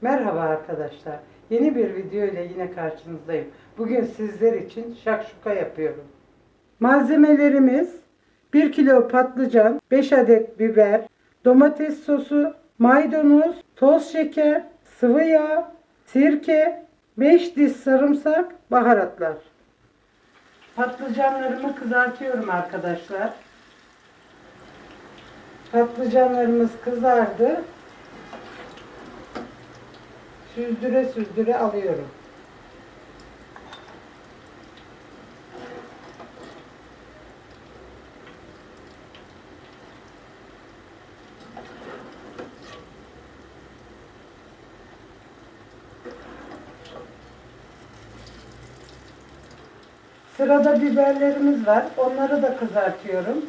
Merhaba arkadaşlar. Yeni bir video ile yine karşınızdayım. Bugün sizler için şakşuka yapıyorum. Malzemelerimiz 1 kilo patlıcan, 5 adet biber, domates sosu, maydanoz, toz şeker, sıvı yağ, sirke, 5 diş sarımsak, baharatlar. Patlıcanlarımı kızartıyorum arkadaşlar. Patlıcanlarımız kızardı. Süzdüre süzdüre alıyorum. Sırada biberlerimiz var. Onları da kızartıyorum.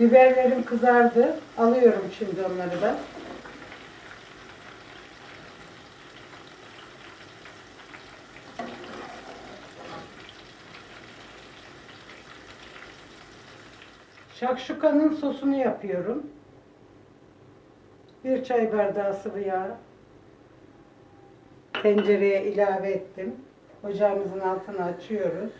Biberlerim kızardı. Alıyorum şimdi onları da. Şakşukanın sosunu yapıyorum. Bir çay bardağı sıvı yağ tencereye ilave ettim. Ocağımızın altını açıyoruz.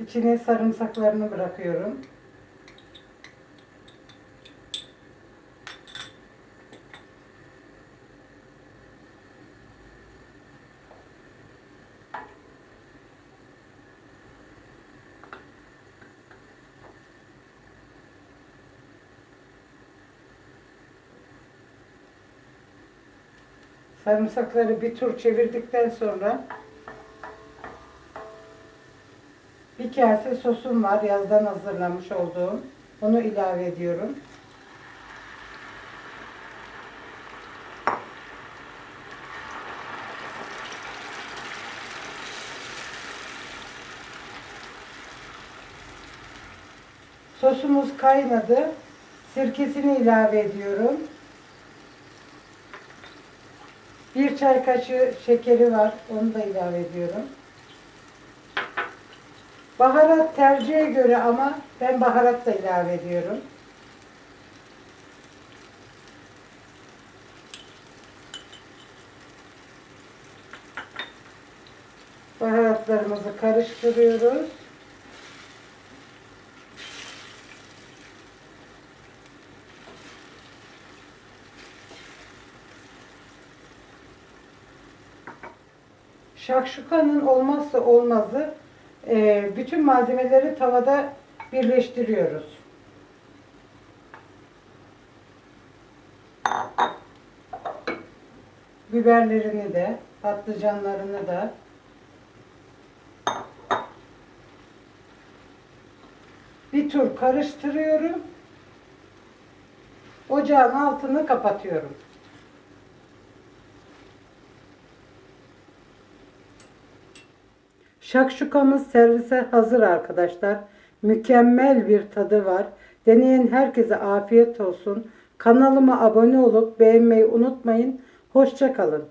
İçine sarımsaklarını bırakıyorum. Sarımsakları bir tur çevirdikten sonra bir kase sosum var yazdan hazırlamış olduğum. Onu ilave ediyorum. Sosumuz kaynadı. Sirkesini ilave ediyorum. Bir çay kaşığı şekeri var. Onu da ilave ediyorum. Baharat tercihe göre ama ben baharat da ilave ediyorum. Baharatlarımızı karıştırıyoruz. Şakşukanın olmazsa olmazı e, bütün malzemeleri tavada birleştiriyoruz. Biberlerini de, patlıcanlarını da bir tur karıştırıyorum. Ocağın altını kapatıyorum. Şakşukamız servise hazır arkadaşlar. Mükemmel bir tadı var. Deneyen herkese afiyet olsun. Kanalıma abone olup beğenmeyi unutmayın. Hoşçakalın.